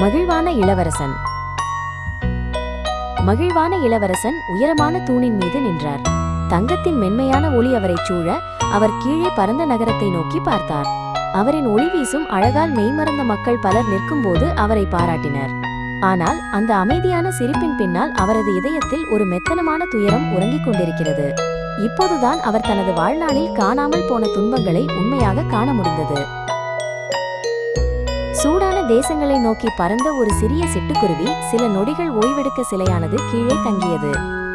மகிழ்வான இளவரசன். மகிழ்வான இளவரசன் உயரமான தூணின் மீது நின்றார். தங்கத்தின் மென்மையான ஒளி அவரை சூழ அவர் கீழே பரந்த நகரத்தை நோக்கி பார்த்தார். அவரின் ஒளி வீசும் அழகால் மெய்மறந்த மக்கள் பலர் நிற்கும்போது அவரை பாராட்டினர். ஆனால் அந்த அமைதியான சிரிப்பின் பின்னால் அவரது இதயத்தில் ஒரு மெத்தனமான துயரம் உறங்கிக் கொண்டிருக்கிறது. இப்போதுதான் அவர் தனது வாழ்நாளில் காணாமல் போன துன்பங்களை உண்மையாக காண முடிந்தது. சூடான தேசங்களை நோக்கி பறந்த ஒரு சிறிய சிட்டுக்குருவி சில நொடிகள் ஓய்வெடுக்க சிலையானது கீழே தங்கியது.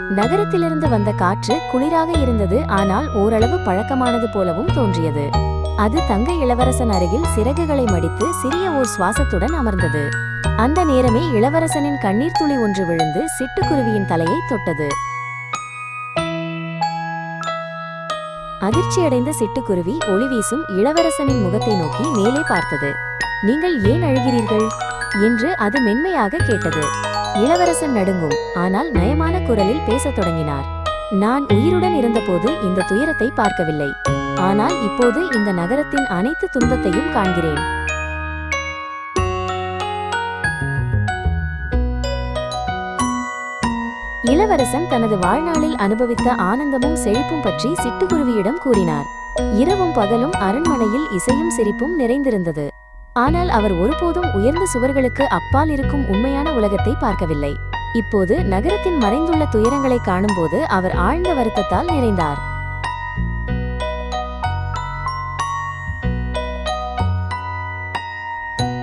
நகரத்திலிருந்து வந்த காற்று குளிராக இருந்தது ஆனால் ஓரளவு பழக்கமானது போலவும் தோன்றியது. அது தங்க இளவரசன் அருகில் சிறகுகளை மடித்து சிறிய ஓர் சுவாசத்துடன் அமர்ந்தது. அந்த நேரமே இளவரசனின் கண்ணீர் துளி ஒன்று விழுந்து சிட்டுக்குருவியின் தலையை தொட்டது. அதிர்ச்சியடைந்த சிட்டுக்குருவி ஒளி வீசும் இளவரசனின் முகத்தை நோக்கி மேலே பார்த்தது. நீங்கள் ஏன் அழுகிறீர்கள்? என்று அது மென்மையாக கேட்டது. இளவரசன் நடுங்கும் ஆனால் நயமான குரலில் பேசத் தொடங்கினார். நான் உயிருடன் இருந்தபோது இந்த துயரத்தை பார்க்கவில்லை. ஆனால் இப்போது இந்த நகரத்தின் அனைத்து துன்பத்தையும் காண்கிறேன். இளவரசன் தனது வாழ்நாளில் அனுபவித்த ஆனந்தமும் செழிப்பும் பற்றி சிட்டுக்குருவியிடம் கூறினார். இரவும் பகலும் அரண்மனையில் இசையும் சிரிப்பும் நிறைந்திருந்தது. ஆனால் அவர் ஒருபோதும் உயர்ந்த சுவர்களுக்கு அப்பால் இருக்கும் உண்மையான உலகத்தை பார்க்கவில்லை. இப்போது நகரத்தின் மறைந்துள்ள துயரங்களை காணும்போது அவர் ஆழ்ந்த வருத்தத்தால் நிறைந்தார்.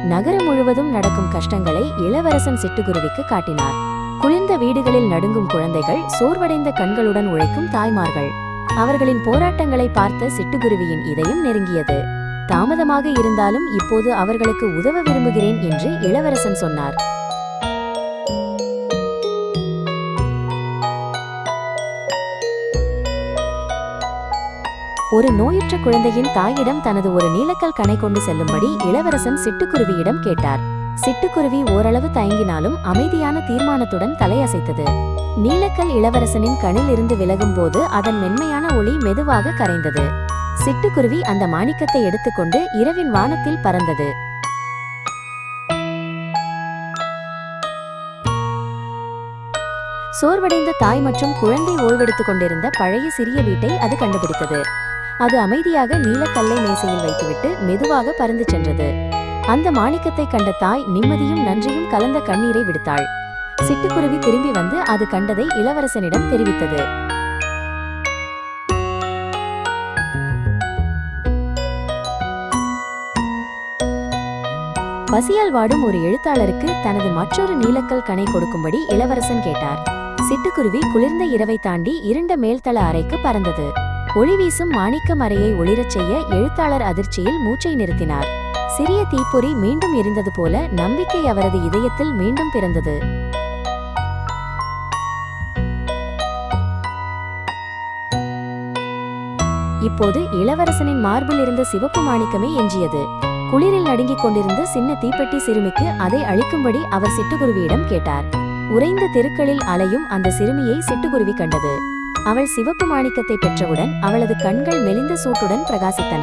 நகரம் முழுவதும் நடக்கும் கஷ்டங்களை இளவரசன் சிட்டுக்குருவிக்கு காட்டினார். குளிர்ந்த வீடுகளில் நடுங்கும் குழந்தைகள் சோர்வடைந்த கண்களுடன் உழைக்கும் தாய்மார்கள். அவர்களின் போராட்டங்களை பார்த்த சிட்டுக்குருவியின் இதயம் நெருங்கியது. தாமதமாக இருந்தாலும் இப்போது அவர்களுக்கு உதவ விரும்புகிறேன் என்று இளவரசன் சொன்னார். ஒரு நோயுற்ற குழந்தையின் தாயிடம் தனது ஒரு நீலக்கல் கணை கொண்டு செல்லும்படி இளவரசன் சிட்டுக்குருவியிடம் கேட்டார். சிட்டுக்குருவி ஓரளவு தயங்கினாலும் அமைதியான தீர்மானத்துடன் தலையசைத்தது. நீலக்கல் இளவரசனின் கண்ணில் இருந்து விலகும் போது அதன் மென்மையான ஒளி மெதுவாக கரைந்தது. சிட்டுக்குருவி அந்த மாணிக்கத்தை எடுத்துக்கொண்டு இரவின் வானத்தில் பறந்தது. சோர்வடைந்த தாய் மற்றும் குழந்தை ஓய்வெடுத்துக் கொண்டிருந்த பழைய சிறிய வீட்டை அது கண்டுபிடித்தது. அது அமைதியாக நீலக்கல்லை மேசையில் வைத்துவிட்டு மெதுவாக பறந்து சென்றது. அந்த மாணிக்கத்தை கண்ட தாய் நிம்மதியும் நன்றியும் கலந்த கண்ணீரை விடுத்தாள். சிட்டுக்குருவி திரும்பி வந்து அது கண்டதை இளவரசனிடம் தெரிவித்தது. பசியால் வாடும் ஒரு எழுத்தாளருக்கு தனது மற்றொரு நீலக்கல் கணை கொடுக்கும்படி இளவரசன் கேட்டார். சிட்டுக்குருவி குளிர்ந்த இரவை தாண்டி இருண்ட மேல்தள அறைக்கு பறந்தது. ஒளி வீசும் மாணிக்க மறையை ஒளிரச் செய்ய எழுத்தாளர் அதிர்ச்சியில் மூச்சை நிறுத்தினார். சிறிய தீப்பொறி மீண்டும் எரிந்தது போல நம்பிக்கை அவரது இதயத்தில் மீண்டும் பிறந்தது. இப்போது இளவரசனின் மார்பில் இருந்த சிவப்பு மாணிக்கமே எஞ்சியது. குளிரில் நடுங்கிக் கொண்டிருந்த சின்ன தீப்பெட்டி சிறுமிக்கு அதை அழிக்கும்படி அவர் சிட்டுக்குருவியிடம் கேட்டார். உறைந்த தெருக்களில் அலையும் அந்த சிறுமியை சிட்டுக்குருவி கண்டது. அவள் சிவப்பு மாணிக்கத்தை பெற்றவுடன் அவளது கண்கள் மெலிந்த சூட்டுடன் பிரகாசித்தன.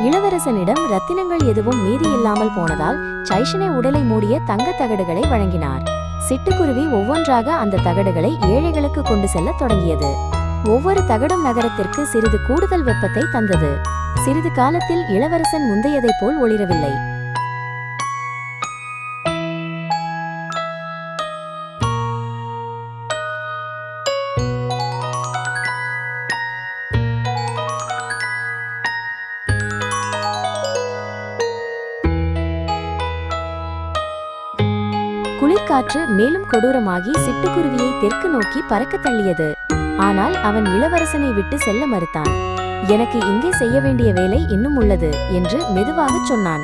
இளவரசனிடம் ரத்தினங்கள் எதுவும் மீதி இல்லாமல் போனதால் சைஷனை உடலை மூடிய தங்கத் தகடுகளை வழங்கினார். சிட்டுக்குருவி ஒவ்வொன்றாக அந்த தகடுகளை ஏழைகளுக்கு கொண்டு செல்லத் தொடங்கியது. ஒவ்வொரு தகடும் நகரத்திற்கு சிறிது கூடுதல் வெப்பத்தை தந்தது. சிறிது காலத்தில் இளவரசன் முந்தையதைப் போல் ஒளிரவில்லை. குளிர்காற்று மேலும் கொடூரமாகி சிட்டுக்குருவியை தெற்கு நோக்கி பறக்கத் தள்ளியது. ஆனால் அவன் இளவரசனை விட்டு செல்ல மறுத்தான். எனக்கு இங்கே செய்ய வேண்டிய வேலை இன்னும் உள்ளது என்று மெதுவாகச் சொன்னான்.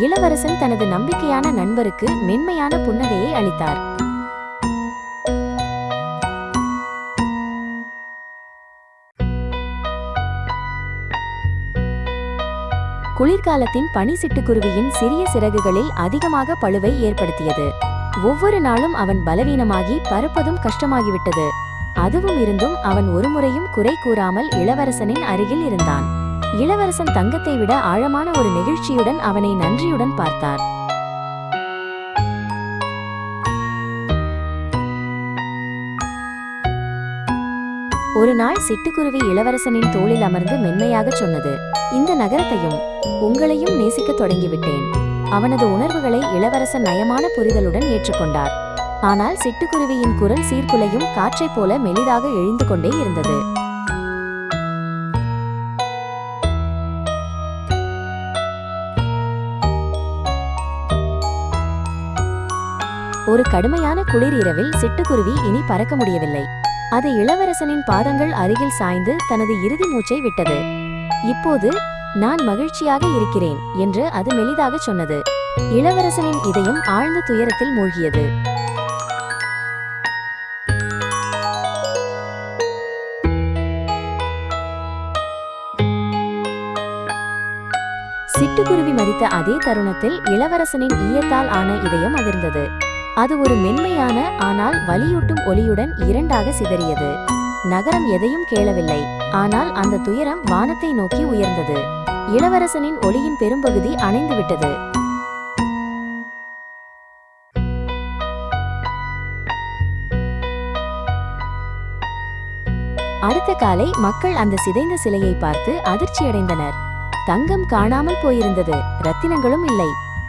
இளவரசன் தனது நம்பிக்கையான நண்பருக்கு மென்மையான புன்னகையை அளித்தார். குளிர்காலத்தின் பனி சிட்டுக்குருவியின் சிறிய சிறகுகளில் அதிகமாக பழுவை ஏற்படுத்தியது. ஒவ்வொரு நாளும் அவன் பலவீனமாகி பறப்பதும் கஷ்டமாகிவிட்டது. அதுவும் இருந்தும் அவன் ஒருமுறையும் குறை கூறாமல் இளவரசனின் அருகில் இருந்தான். இளவரசன் தங்கத்தை விட ஆழமான ஒரு நெகிழ்ச்சியுடன் அவனை நன்றியுடன் பார்த்தார். ஒரு நாள் சிட்டுக்குருவி இளவரசனின் தோளில் அமர்ந்து மென்மையாகச் சொன்னது. இந்த நகரத்தையும் உங்களையும் நேசிக்கத் தொடங்கிவிட்டேன். அவனது உணர்வுகளை இளவரசன் நயமான புரிதலுடன் ஏற்றுக்கொண்டார். ஆனால் சிட்டுக்குருவியின் குரல் சீர்குலையும் காற்றைப் போல மெலிதாக எழுந்து கொண்டே இருந்தது. ஒரு கடுமையான குளிர் இரவில் சிட்டுக்குருவி இனி பறக்க முடியவில்லை. அது இளவரசனின் பாதங்கள் அருகில் சாய்ந்து தனது இறுதி மூச்சை விட்டது. இப்போது நான் மகிழ்ச்சியாக இருக்கிறேன் என்று அது மெலிதாக சொன்னது. இளவரசனின் இதயம் ஆழ்ந்த துயரத்தில் மூழ்கியது. சிட்டுக்குருவி மறித்த அதே தருணத்தில் இளவரசனின் ஈயத்தால் ஆன இதயம் அதிர்ந்தது. அது ஒரு மென்மையான ஆனால் வலியூட்டும் ஒலியுடன் இரண்டாக சிதறியது. நகரம் எதையும் கேளவில்லை. ஆனால் அந்த துயரம் வானத்தை நோக்கி உயர்ந்தது. இளவரசனின் ஒளியின் பெரும்பகுதி அணைந்துவிட்டது. அடுத்த காலை மக்கள் அந்த சிதைந்த சிலையை பார்த்து அதிர்ச்சியடைந்தனர். தங்கம் காணாமல் போயிருந்தது. ரத்தினங்களும் இல்லை.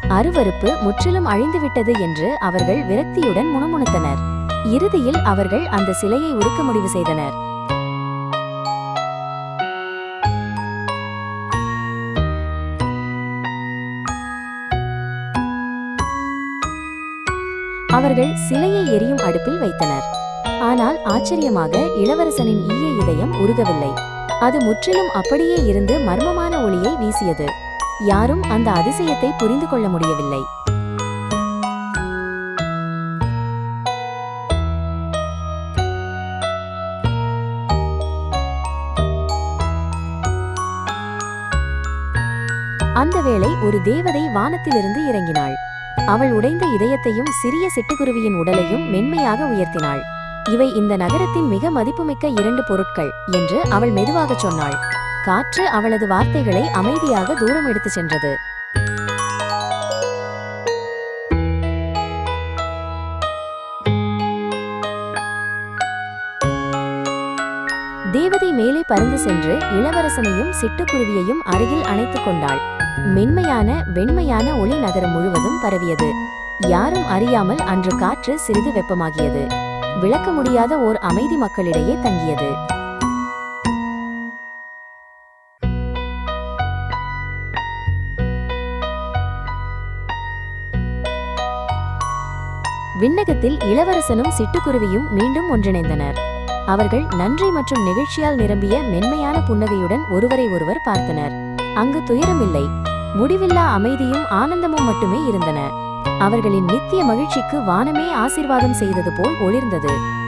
அருவருப்பு முற்றிலும் அழிந்துவிட்டது என்று அவர்கள் விரக்தியுடன் முணுமுணுத்தனர். இறுதியில் அவர்கள் அந்த சிலையை உருக்க முடிவு செய்தனர். அவர்கள் சிலையை எரியும் அடுப்பில் வைத்தனர். ஆனால் ஆச்சரியமாக இளவரசனின் ஈய இதயம் உருகவில்லை. அது முற்றிலும் அப்படியே இருந்து மர்மமான ஒளியை வீசியது. யாரும் அந்த அதிசயத்தை புரிந்து கொள்ள முடியவில்லை. வேளை ஒரு தேவதை வானத்திலிருந்து இறங்கினாள். அவள் உடைந்த இதயத்தையும் சிறிய சிட்டுக்குருவியின் உடலையும் மென்மையாக உயர்த்தினாள். இவை இந்த நகரத்தின் மிக மதிப்புமிக்க இரண்டு பொருட்கள் என்று அவள் மெதுவாகச் சொன்னாள். காற்று அவளது வார்த்தைகளை அமைதியாக தூரம் எடுத்துச் சென்றது. தேவதை மேலே பறந்து சென்று இளவரசனையும் சிட்டுக்குருவியையும் அருகில் அணைத்துக் கொண்டாள். மென்மையான வெண்மையான ஒளி நகரம் முழுவதும் பரவியது. யாரும் அறியாமல் அன்று காற்று சிறிது வெப்பமாகியது. விளக்க முடியாத ஓர் அமைதி மக்களிடையே தங்கியது. விண்ணகத்தில் இளவரசனும் சிட்டுக்குருவியும் மீண்டும் ஒன்றிணைந்தனர். அவர்கள் நன்றி மற்றும் நெகிழ்ச்சியால் நிரம்பிய மென்மையான புன்னகையுடன் ஒருவரை ஒருவர் பார்த்தனர். அங்கு துயரமில்லை. முடிவில்லா அமைதியும் ஆனந்தமும் மட்டுமே இருந்தன. அவர்களின் நித்திய மகிழ்ச்சிக்கு வானமே ஆசிர்வாதம் செய்தது போல் ஒளிர்ந்தது.